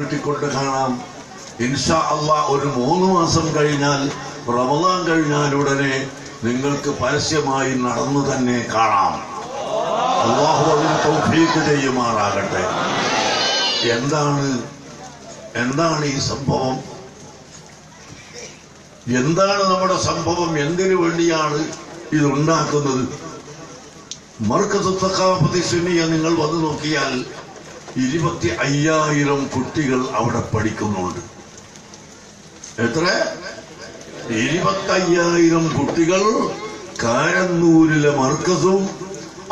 വീട്ടിക്കൊണ്ട് കാണാം. ഇൻഷാ അള്ളാ ഒരു മൂന്ന് മാസം കഴിഞ്ഞാൽ റമദാൻ കഴിഞ്ഞാൽ ഉടനെ നിങ്ങൾക്ക് പരസ്യമായി നടന്നു തന്നെ കാണാം. അള്ളാഹു അതിന് തൗഫീക്ക് ചെയ്യുമാറാകട്ടെ. എന്താണ്? എന്താണ് ഈ സംഭവം? എന്താണ് നമ്മുടെ സംഭവം? എന്തിനു വേണ്ടിയാണ് ഇതുണ്ടാക്കുന്നത്? മർക്കത്ത് തക്കാപതി നിങ്ങൾ വന്നു നോക്കിയാൽ ഇരുപത്തി അയ്യായിരം കുട്ടികൾ അവിടെ പഠിക്കുന്നുണ്ട്. എത്ര? ഇരുപത്തയ്യായിരം കുട്ടികൾ കാരന്നൂരിലെ മർക്കസും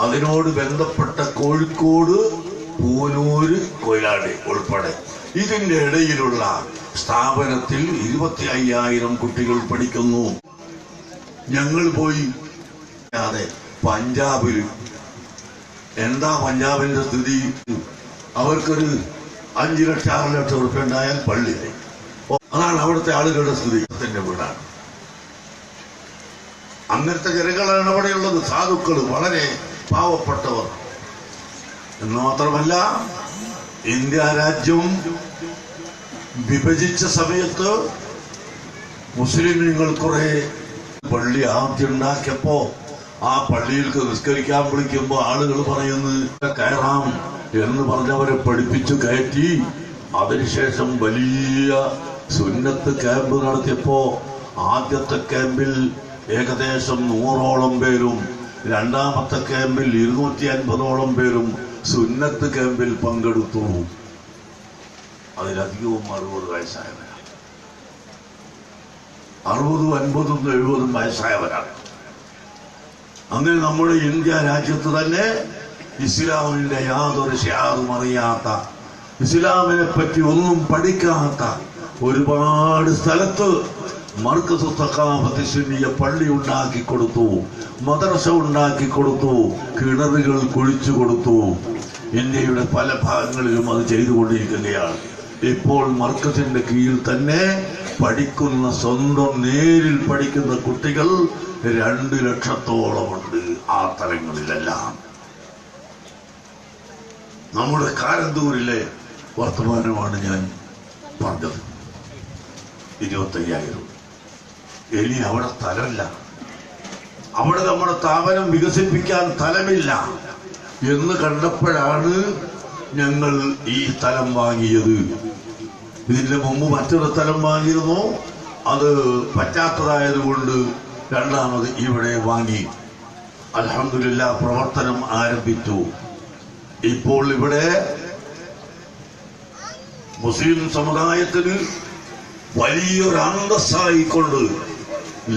അതിനോട് ബന്ധപ്പെട്ട കോഴിക്കോട് പൂനൂര് കൊയിലാടി ഉൾപ്പെടെ. ഇതിന്റെ ഇടയിലുള്ള സ്ഥാപനത്തിൽ ഇരുപത്തി അയ്യായിരം കുട്ടികൾ പഠിക്കുന്നു. ഞങ്ങൾ പോയി അതെ പഞ്ചാബിൽ എന്താ പഞ്ചാബിന്റെ സ്ഥിതി? അവർക്കൊരു അഞ്ചു ലക്ഷം ആറ് ലക്ഷം ഉറുപ്പ്യ ഉണ്ടായാൽ അതാണ് അവിടുത്തെ ആളുകളുടെ സ്ഥിതി. തന്നെ വീടാണ്. അങ്ങനത്തെ ജനങ്ങളാണ് അവിടെയുള്ളത്. സാധുക്കൾ വളരെ പാവപ്പെട്ടവർ. എന്ന് മാത്രമല്ല ഇന്ത്യ രാജ്യം വിഭജിച്ച സമയത്ത് മുസ്ലിം കുറെ പള്ളി ആദ്യം ഉണ്ടാക്കിയപ്പോ ആ പള്ളിയിൽക്ക് നിസ്കരിക്കാൻ വിളിക്കുമ്പോ ആളുകൾ പറയുന്നത് കയറാം. എന്ന് പറഞ്ഞവരെ പഠിപ്പിച്ചു കയറ്റി. അതിനുശേഷം വലിയ സുന്നത്ത് ക്യാമ്പ് നടത്തിയപ്പോ ആദ്യത്തെ ക്യാമ്പിൽ ഏകദേശം നൂറോളം പേരും രണ്ടാമത്തെ ക്യാമ്പിൽ ഇരുന്നൂറ്റി അൻപതോളം പേരും സുന്നത്ത് ക്യാമ്പിൽ പങ്കെടുത്തു. അതിലധികവും അറുപത് വയസ്സായവരാണ്. അറുപതും അൻപതും എഴുപതും വയസ്സായവരാണ്. അങ്ങനെ നമ്മുടെ ഇന്ത്യ രാജ്യത്ത് തന്നെ ഇസ്ലാമിന്റെ യാതൊരു ശാദും അറിയാത്ത ഇസ്ലാമിനെ പറ്റി ഒന്നും പഠിക്കാത്ത ഒരുപാട് സ്ഥലത്ത് മർക്കസ് പള്ളി ഉണ്ടാക്കി കൊടുത്തു മദ്രസ ഉണ്ടാക്കി കൊടുത്തു കിണറുകൾ കുഴിച്ചു കൊടുത്തു. ഇന്ത്യയുടെ പല ഭാഗങ്ങളിലും അത് ചെയ്തുകൊണ്ടിരിക്കുകയാണ്. ഇപ്പോൾ മർക്കസിന്റെ കീഴിൽ തന്നെ പഠിക്കുന്ന സ്വന്തം നേരിൽ പഠിക്കുന്ന കുട്ടികൾ രണ്ട് ലക്ഷത്തോളമുണ്ട് ആ തലങ്ങളിലെല്ലാം. നമ്മുടെ കാരന്തൂരിലെ വർത്തമാനമാണ് ഞാൻ പറഞ്ഞത്. ഇരുപത്തയ്യായിരം ഇനി അവിടെ സ്ഥലമില്ല. അവിടെ നമ്മുടെ സ്ഥാപനം വികസിപ്പിക്കാൻ തലമില്ല എന്ന് കണ്ടപ്പോഴാണ് ഞങ്ങൾ ഈ സ്ഥലം വാങ്ങിയത്. ഇതിന്റെ മുമ്പ് മറ്റൊരു സ്ഥലം വാങ്ങിയിരുന്നു. അത് പറ്റാത്തതായതുകൊണ്ട് രണ്ടാമത് ഇവിടെ വാങ്ങി. അലഹമില്ല പ്രവർത്തനം ആരംഭിച്ചു. ഇപ്പോൾ ഇവിടെ മുസ്ലിം സമുദായത്തിന് വലിയൊരു അന്തസ്സായിക്കൊണ്ട്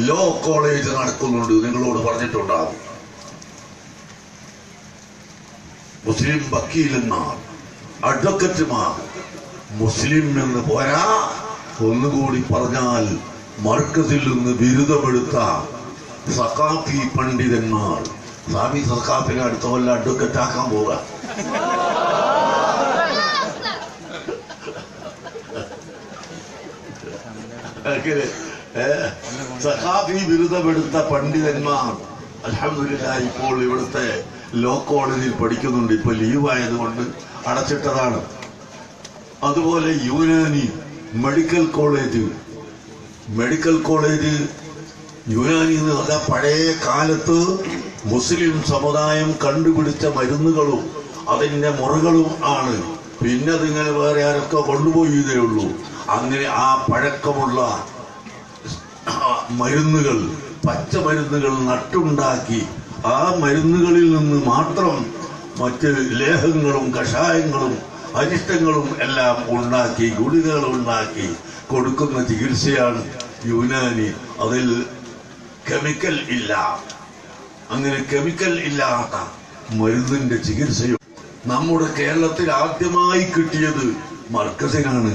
ലോ കോളേജ് നടക്കുന്നുണ്ട്. നിങ്ങളോട് പറഞ്ഞിട്ടുണ്ടാകും. മുസ്ലിം വക്കീലന്മാർ അഡ്വക്കറ്റുമാർ മുസ്ലിം എന്ന് പോരാ ഒന്നുകൂടി പറഞ്ഞാൽ മർക്കസിൽ നിന്ന് ബിരുദമെടുത്ത സഖാഫി പണ്ഡിതന്മാർ സ്വാമി സഖാഫിനെ അടുത്ത കൊല്ലം അഡ്വക്കറ്റ് ആക്കാൻ പോവുക. സഖാഫി ബിരുദമെടുത്ത പണ്ഡിതന്മാർ അലഹമില്ല ഇപ്പോൾ ഇവിടുത്തെ ലോ കോളേജിൽ പഠിക്കുന്നുണ്ട്. ഇപ്പൊ ലീവായതുകൊണ്ട് അടച്ചിട്ടതാണ്. അതുപോലെ Unani medical college medical college Unani എന്ന് പറഞ്ഞാൽ പഴയ കാലത്ത് മുസ്ലിം സമുദായം കണ്ടുപിടിച്ച മരുന്നുകളും അതിന്റെ മുറകളും ആണ്. പിന്നെ അതിങ്ങനെ വേറെ ആരൊക്കെ കൊണ്ടുപോയതേ ഉള്ളൂ. അങ്ങനെ ആ പഴക്കമുള്ള മരുന്നുകൾ പച്ച മരുന്നുകൾ നട്ടുണ്ടാക്കി ആ മരുന്നുകളിൽ നിന്ന് മാത്രം മറ്റ് ലേഹങ്ങളും കഷായങ്ങളും അരിഷ്ടങ്ങളും എല്ലാം ഉണ്ടാക്കി ഗുളികകൾ ഉണ്ടാക്കി കൊടുക്കുന്ന ചികിത്സയാണ് യുനാനി. അതിൽ കെമിക്കൽ ഇല്ല. അങ്ങനെ കെമിക്കൽ ഇല്ലാത്ത മരുന്നിന്റെ ചികിത്സയും നമ്മുടെ കേരളത്തിൽ ആദ്യമായി കിട്ടിയത് മർക്കസിനാണ്.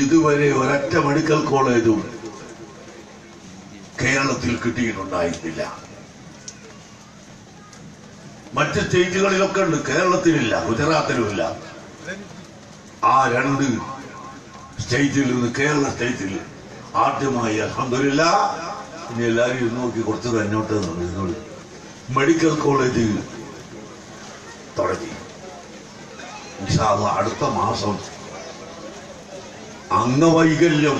ഇതുവരെ ഒരൊറ്റ മെഡിക്കൽ കോളേജും കേരളത്തിൽ കിട്ടിയിട്ടുണ്ടായിട്ടില്ല. മറ്റ് സ്റ്റേറ്റുകളിലൊക്കെ ഉണ്ട്. കേരളത്തിലില്ല ഗുജറാത്തിലുമില്ല. ആ രണ്ട് സ്റ്റേറ്റിൽ നിന്ന് കേരള സ്റ്റേറ്റിൽ ആദ്യമായി അലഹമില്ല ഇനി എല്ലാവരും ഇത് നോക്കി കുറച്ചത് അന്നോട്ട് മെഡിക്കൽ കോളേജ് തുടങ്ങി. അടുത്ത മാസം അംഗവൈകല്യം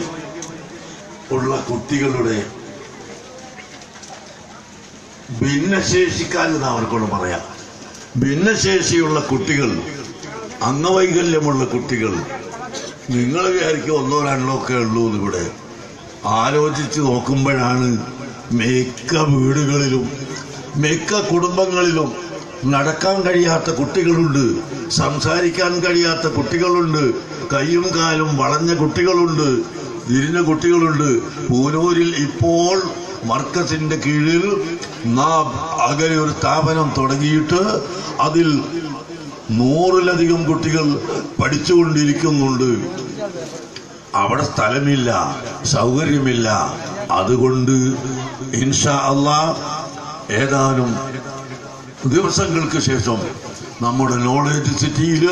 ഉള്ള കുട്ടികളുടെ ഭിന്നശേഷിക്കാരെന്ന് അവർക്കോട് പറയാം. ഭിന്നശേഷിയുള്ള കുട്ടികൾ അംഗവൈകല്യമുള്ള കുട്ടികൾ നിങ്ങൾ വിചാരിക്കും ഒന്നോ രണ്ടോ ഒക്കെ ഉള്ളൂ ഇവിടെ ആലോചിച്ച് നോക്കുമ്പോഴാണ് മിക്ക വീടുകളിലും മിക്ക കുടുംബങ്ങളിലും നടക്കാൻ കഴിയാത്ത കുട്ടികളുണ്ട്. സംസാരിക്കാൻ കഴിയാത്ത കുട്ടികളുണ്ട്. കൈയും കാലും വളഞ്ഞ കുട്ടികളുണ്ട്. തിരിഞ്ഞ കുട്ടികളുണ്ട്. പൂനൂരിൽ ഇപ്പോൾ മർക്കസിന്റെ കീഴിൽ നാം അകലെ ഒരു സ്ഥാപനം തുടങ്ങിയിട്ട് അതിൽ നൂറിലധികം കുട്ടികൾ പഠിച്ചുകൊണ്ടിരിക്കുന്നുണ്ട്. അവിടെ സ്ഥലമില്ല സൗകര്യമില്ല. അതുകൊണ്ട് ഇൻഷാ അള്ളാ ഏതാനും ദിവസങ്ങൾക്ക് ശേഷം നമ്മുടെ നോളേജ് സിറ്റിയിൽ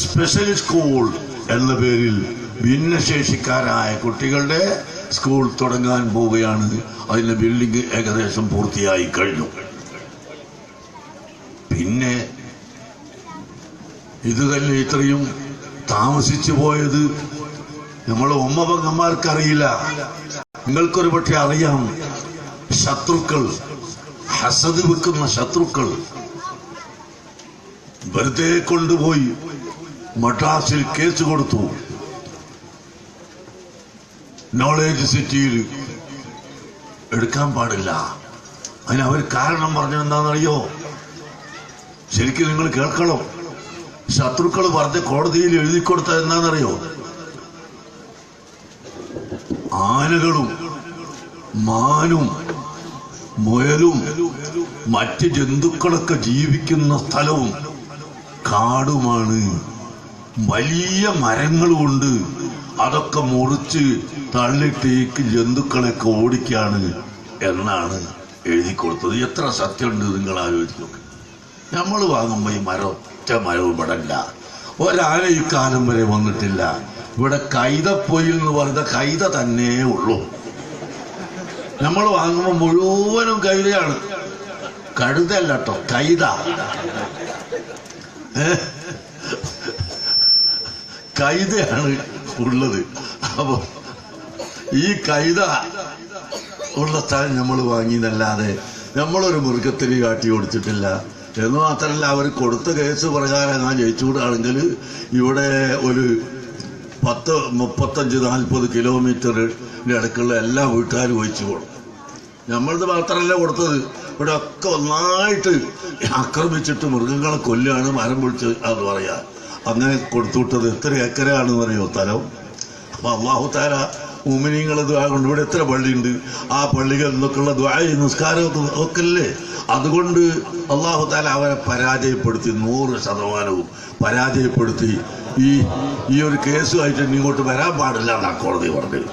സ്പെഷ്യൽ സ്കൂൾ എന്ന പേരിൽ ഭിന്നശേഷിക്കാരായ കുട്ടികളുടെ സ്കൂൾ തുടങ്ങാൻ പോവുകയാണ്. അതിന്റെ ബിൽഡിംഗ് ഏകദേശം പൂർത്തിയായി കഴിഞ്ഞു. പിന്നെ ഇത് തന്നെ ഇത്രയും താമസിച്ചു പോയത് നമ്മളെ ഉമ്മ പെങ്ങന്മാർക്കറിയില്ല. നിങ്ങൾക്കൊരു പക്ഷെ അറിയാം ശത്രുക്കൾ ഹസദ് വെക്കുന്ന ശത്രുക്കൾ വെറുതെ കൊണ്ടുപോയി മദ്രാസിൽ കേസ് കൊടുത്തു. നോളേജ് സിറ്റിയിൽ എടുക്കാൻ പാടില്ല. അതിന് അവർ കാരണം പറഞ്ഞെന്താണെന്നറിയോ ശരിക്കും നിങ്ങൾ കേൾക്കണം. ശത്രുക്കൾ പറഞ്ഞ കോടതിയിൽ എഴുതി കൊടുത്ത എന്താണെന്നറിയോ? ആനകളും മാനും മുയലും മറ്റ് ജന്തുക്കളൊക്കെ ജീവിക്കുന്ന സ്ഥലവും കാടുമാണ്. വലിയ മരങ്ങളുമുണ്ട് അതൊക്കെ മുറിച്ച് തള്ളിട്ടേക്ക് ജന്തുക്കളൊക്കെ ഓടിക്കാണ് എന്നാണ് എഴുതി കൊടുത്തത്. എത്ര സത്യമുണ്ട് നിങ്ങൾ ആലോചിച്ചു നമ്മൾ വാങ്ങുമ്പോൾ ഈ മരം ഒറ്റ മരവും ഇവിടെ ഇല്ല ഒരാന ഇക്കാലം വരെ വന്നിട്ടില്ല. ഇവിടെ കൈതപ്പൊയിൽ എന്ന് പറയുന്ന കൈത തന്നെ ഉള്ളൂ. നമ്മൾ വാങ്ങുമ്പോൾ മുഴുവനും കൈതയാണ്. കഴുതല്ല കൈത? കൈതയാണ് ഉള്ളത്. അപ്പൊ ഈ കൈത ഉള്ള സ്ഥലം നമ്മൾ വാങ്ങിയതല്ലാതെ നമ്മളൊരു മൃഗത്തിന് കാട്ടി കൊടുത്തിട്ടില്ല. എന്ന് മാത്രമല്ല അവർ കൊടുത്ത കേസ് പ്രകാരം ഞാൻ ജയിച്ചുകൂടാണെങ്കിൽ ഇവിടെ ഒരു പത്ത് മുപ്പത്തഞ്ച് നാൽപ്പത് കിലോമീറ്ററിന്റെ അടുക്കുള്ള എല്ലാ വീട്ടുകാരും ഒഴിച്ചു പോകണം നമ്മളത് മാത്രമല്ല കൊടുത്തത്. ഇവിടെ ഒക്കെ ഒന്നായിട്ട് ആക്രമിച്ചിട്ട് മൃഗങ്ങളെ കൊല്ലുകയാണ് മരം പിടിച്ച് അത് പറയാ. അങ്ങനെ കൊടുത്തുവിട്ടത് എത്ര ഏക്കരയാണെന്ന് പറയോ സ്ഥലം അപ്പൊ അള്ളാഹു താര ഉമിനിങ്ങൾ ദ്വാ കൊണ്ട് ഇവിടെ എത്ര പള്ളിയുണ്ട്? ആ പള്ളികളിൽ നിന്നൊക്കെയുള്ള ദ്വായ നിസ്കാരം ഒക്കെ അല്ലേ അതുകൊണ്ട് അള്ളാഹു താല അവരെ പരാജയപ്പെടുത്തി നൂറ് ശതമാനവും പരാജയപ്പെടുത്തി. ഈ ഈ ഒരു കേസുമായിട്ട് ഇങ്ങോട്ട് വരാൻ പാടില്ല എന്നാ കോടതി പറഞ്ഞത്.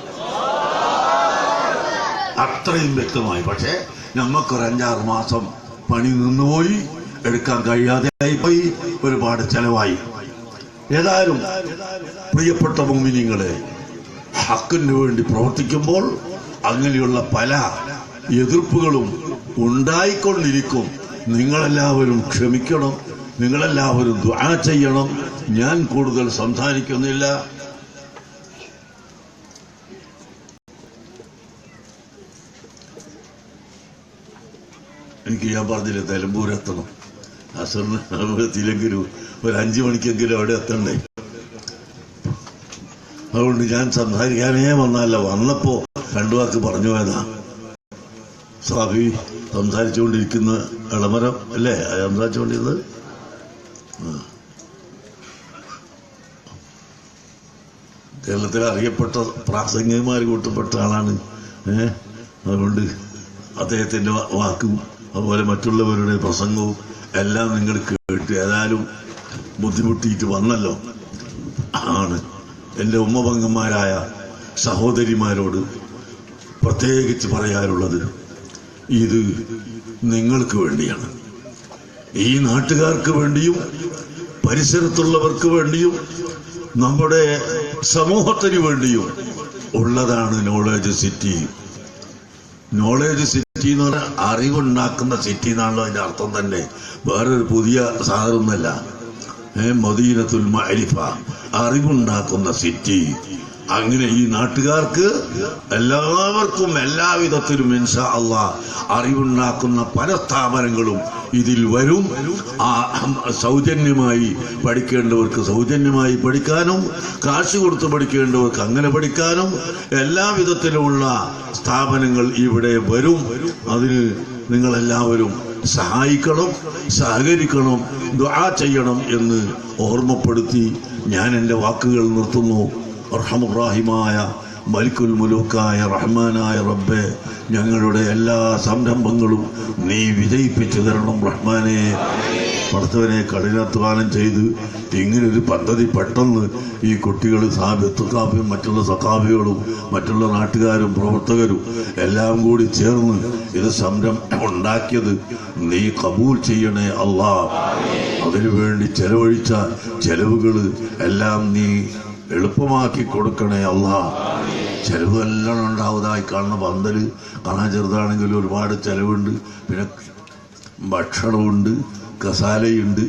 അത്രയും വ്യക്തമായി. പക്ഷേ ഞമ്മക്കൊരു അഞ്ചാറ് മാസം പണി നിന്നുപോയി എടുക്കാൻ കഴിയാതെ പോയി ഒരുപാട് ചെലവായി. ഏതായാലും പ്രിയപ്പെട്ട ഭൂമിനിങ്ങളെ ഹക്കിന് വേണ്ടി പ്രവർത്തിക്കുമ്പോൾ അങ്ങനെയുള്ള പല എതിർപ്പുകളും ഉണ്ടായിക്കൊണ്ടിരിക്കും. നിങ്ങളെല്ലാവരും ക്ഷമിക്കണം നിങ്ങളെല്ലാവരും ദ്വാ ചെയ്യണം. ഞാൻ കൂടുതൽ സംസാരിക്കുന്നില്ല. എനിക്ക് ഞാൻ പറഞ്ഞില്ല നിലമ്പൂരെത്തണം അസറിന് എത്തിയില്ലെങ്കിലും ഒരു അഞ്ചു മണിക്കെങ്കിലും അവിടെ എത്തണ്ടേ? അതുകൊണ്ട് ഞാൻ സംസാരിക്കാനേ വന്നല്ല വന്നപ്പോ രണ്ടു വാക്ക് പറഞ്ഞു പോയതാ. സാഫി സംസാരിച്ചുകൊണ്ടിരിക്കുന്ന ഇളമരം അല്ലേ? സംസാരിച്ചുകൊണ്ടിരുന്നത്? കേരളത്തിലെ അറിയപ്പെട്ട പ്രാസംഗികമാർ കൂട്ടപ്പെട്ട ആളാണ്. ഏഹ് അതുകൊണ്ട് അദ്ദേഹത്തിന്റെ വാക്കും അതുപോലെ മറ്റുള്ളവരുടെ പ്രസംഗവും എല്ലാം നിങ്ങൾ കേട്ട് ഏതായാലും ബുദ്ധിമുട്ടിയിട്ട് വന്നല്ലോ. ആണ്. എന്റെ ഉമ്മപങ്കന്മാരായ സഹോദരിമാരോട് പ്രത്യേകിച്ച് പറയാനുള്ളത് ഇത് നിങ്ങൾക്ക് വേണ്ടിയാണ്. ഈ നാട്ടുകാർക്ക് വേണ്ടിയും പരിസരത്തുള്ളവർക്ക് വേണ്ടിയും നമ്മുടെ സമൂഹത്തിന് വേണ്ടിയും ഉള്ളതാണ് നോളേജ് സിറ്റി നോളേജ് സിറ്റി എന്ന് പറഞ്ഞാൽ അറിവുണ്ടാക്കുന്ന സിറ്റി എന്നാണല്ലോ അതിന്റെ അർത്ഥം തന്നെ. വേറൊരു പുതിയ സാധനമൊന്നല്ല ഏ മദീനത്തുൽ മഅരിഫ. അറിവുണ്ടാക്കുന്ന സിറ്റി. അങ്ങനെ ഈ നാട്ടുകാർക്ക് എല്ലാവർക്കും എല്ലാവിധത്തിലും ഇൻഷാ അള്ളാ അറിവുണ്ടാക്കുന്ന പല സ്ഥാപനങ്ങളും ഇതിൽ വരും. ആ സൗജന്യമായി പഠിക്കേണ്ടവർക്ക് സൗജന്യമായി പഠിക്കാനും കാശ് കൊടുത്ത് പഠിക്കേണ്ടവർക്ക് അങ്ങനെ പഠിക്കാനും എല്ലാവിധത്തിലുമുള്ള സ്ഥാപനങ്ങൾ ഇവിടെ വരും. അതിന് നിങ്ങളെല്ലാവരും സഹായിക്കണം സഹകരിക്കണം ദുആ ചെയ്യണം എന്ന് ഓർമ്മപ്പെടുത്തി ഞാൻ എന്റെ വാക്കുകൾ നിർത്തുന്നു. റഹമുറാഹിമായ മലിക്കുൽ മുലൂക്കായ റഹ്മാനായ റബ്ബെ ഞങ്ങളുടെ എല്ലാ സംരംഭങ്ങളും നീ വിജയിപ്പിച്ചു തരണം റഹ്മാനെ. പഠിത്തവനെ കഠിനാധ്വാനം ചെയ്ത് ഇങ്ങനൊരു പദ്ധതി പെട്ടെന്ന് ഈ കുട്ടികൾ സഹാബിയും മറ്റുള്ള സഖാഫികളും മറ്റുള്ള നാട്ടുകാരും പ്രവർത്തകരും എല്ലാം കൂടി ചേർന്ന് ഇത് സംരംഭം ഉണ്ടാക്കിയത് നീ കബൂൽ ചെയ്യണേ അള്ളാ. അതിനു വേണ്ടി ചെലവഴിച്ച ചെലവുകൾ എല്ലാം നീ എളുപ്പമാക്കി കൊടുക്കണേ അല്ല ചെലവ് എല്ലാം ഉണ്ടാവുന്നതായി കാണുന്ന പന്തൽ കാണാൻ ചെറുതാണെങ്കിലും ഒരുപാട് ചെലവുണ്ട്. പിന്നെ ഭക്ഷണമുണ്ട് കസാലയുണ്ട്.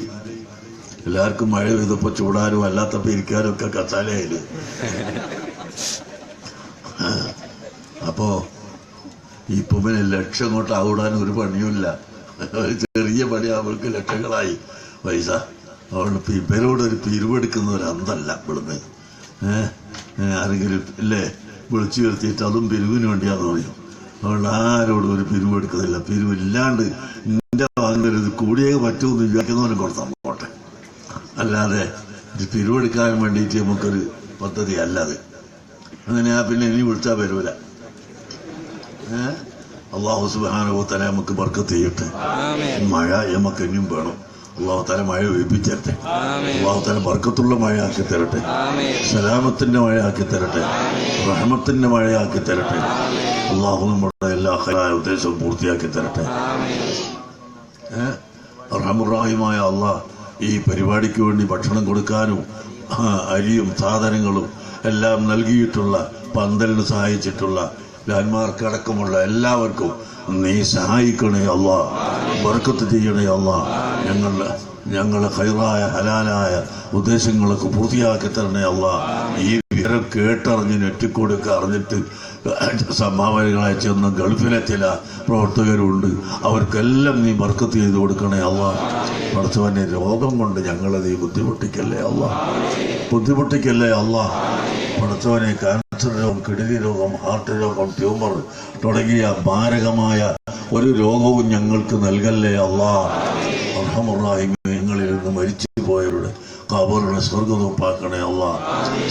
എല്ലാവർക്കും മഴ പെയ്തപ്പോൾ ചൂടാനും അല്ലാത്തപ്പോൾ ഇരിക്കാനും ഒക്കെ കസാലയായിൽ അപ്പോ ഇപ്പൊ പിന്നെ ലക്ഷം കൊണ്ട് ആവിടാൻ ഒരു പണിയുമില്ല. ചെറിയ പണി അവർക്ക് ലക്ഷങ്ങളായി പൈസ. അതുകൊണ്ട് ഇവരോട് ഒരു പിരിവെടുക്കുന്ന ഒരു അന്തല്ല ഇവിടുന്ന്. ആരെങ്കിലും അല്ലേ വിളിച്ചു വരുത്തിയിട്ട് അതും പെരുവിന് വേണ്ടിയാന്ന് പറയും. അതുകൊണ്ട് ആരോടും ഒരു പിരിവെടുക്കുന്നില്ല പിരിവില്ലാണ്ട് നിന്റെ വാങ്ങരുത് കൂടിയേ പറ്റുമെന്ന് വിചാരിക്കുന്നവനും കൊടുത്താൽ പോട്ടെ. അല്ലാതെ ഇത് പിരിവെടുക്കാൻ വേണ്ടിയിട്ട് നമുക്കൊരു പദ്ധതി അല്ലാതെ അങ്ങനെ ആ പിന്നെ ഇനി വിളിച്ചാൽ വരൂല ഏഹ് അള്ളാഹു സുബാനോ തന്നെ നമുക്ക് ബർക്കത്ത് ചെയ്യട്ടെ. മഴ നമുക്ക് ഇനിയും വേണം. അള്ളാഹു തല മഴ അള്ളാഹു തല ബർക്കത്തുള്ള മഴ ആക്കി തരട്ടെ സലാമത്തിന്റെ മഴ ആക്കി തരട്ടെ റഹമത്തിന്റെ ആക്കി തരട്ടെ. അള്ളാഹു നമ്മുടെ എല്ലാ ഉദ്ദേശവും പൂർത്തിയാക്കി തരട്ടെ. റഹമുറാഹിമായ അള്ളാഹ് ഈ പരിപാടിക്ക് വേണ്ടി ഭക്ഷണം കൊടുക്കാനും അരിയും സാധനങ്ങളും എല്ലാം നൽകിയിട്ടുള്ള പന്തലിന് സഹായിച്ചിട്ടുള്ള ലാൻമാർക്കടക്കമുള്ള എല്ലാവർക്കും നീ സഹായിക്കണേ അള്ളാഹ്. ബർക്കത്ത് ചെയ്യണേ അള്ളാ ഞങ്ങളുടെ ഞങ്ങളെ ഹൈറായ ഹലാലായ ഉദ്ദേശങ്ങളൊക്കെ പൂർത്തിയാക്കി തരണേ അല്ല ഈ വിവരം കേട്ടറിഞ്ഞ് നെറ്റിക്കൊടുക്ക അറിഞ്ഞിട്ട് സംഭാവനകളായി ചെന്ന ഗൾഫിലെ ചില പ്രവർത്തകരുണ്ട്. അവർക്കെല്ലാം നീ ബർക്കത്ത് ചെയ്ത് കൊടുക്കണേ അല്ല പഠിച്ചവന്റെ രോഗം കൊണ്ട് ഞങ്ങളെ നീ ബുദ്ധിമുട്ടിക്കല്ലേ അല്ല ബുദ്ധിമുട്ടിക്കല്ലേ അല്ല പഠിച്ചവനെ ക്യാൻസർ രോഗം കിഡ്നി രോഗം ഹാർട്ട് രോഗം ട്യൂമർ തുടങ്ങിയ മാരകമായ ഒരു രോഗവും ഞങ്ങൾക്ക് നൽകല്ലേ അള്ളാ. അർഹമുറാഹിമ ഞങ്ങളിൽ നിന്ന് മരിച്ചു പോയവരുടെ കബറുടെ പാക്കണേ അല്ല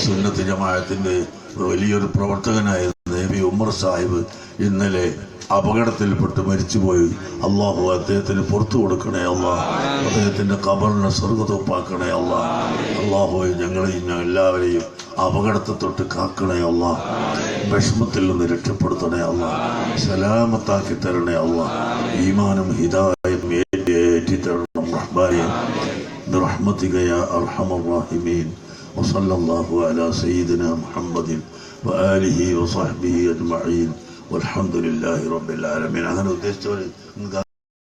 സുന്നത്ത് ജമാഅത്തിന്റെ വലിയൊരു പ്രവർത്തകനായ ദേവി ഉമർ സാഹിബ് ഇന്നലെ അപകടത്തിൽപ്പെട്ട് മരിച്ചുപോയി. അള്ളാഹു അദ്ദേഹത്തിന് പുറത്തു കൊടുക്കണേ അല്ല അദ്ദേഹത്തിന്റെ കബറിനെ സ്വർഗതൊപ്പാക്കണേ അല്ല അള്ളാഹു ഞങ്ങളെയും എല്ലാവരെയും അപകടത്തെ തൊട്ട് കാക്കണേ അല്ല വിഷമത്തിൽ നിന്ന് രക്ഷപ്പെടുത്തണേ അല്ല സലാമത്താക്കി തരണേ അല്ല ഈമാനും ഹിതായും ഏറ്റി തരണം الرحمن برحمتك يا أرحم الراحمين وصلى الله على سيدنا محمد وآله وصحبه أجمعين والحمد لله رب العالمين هذا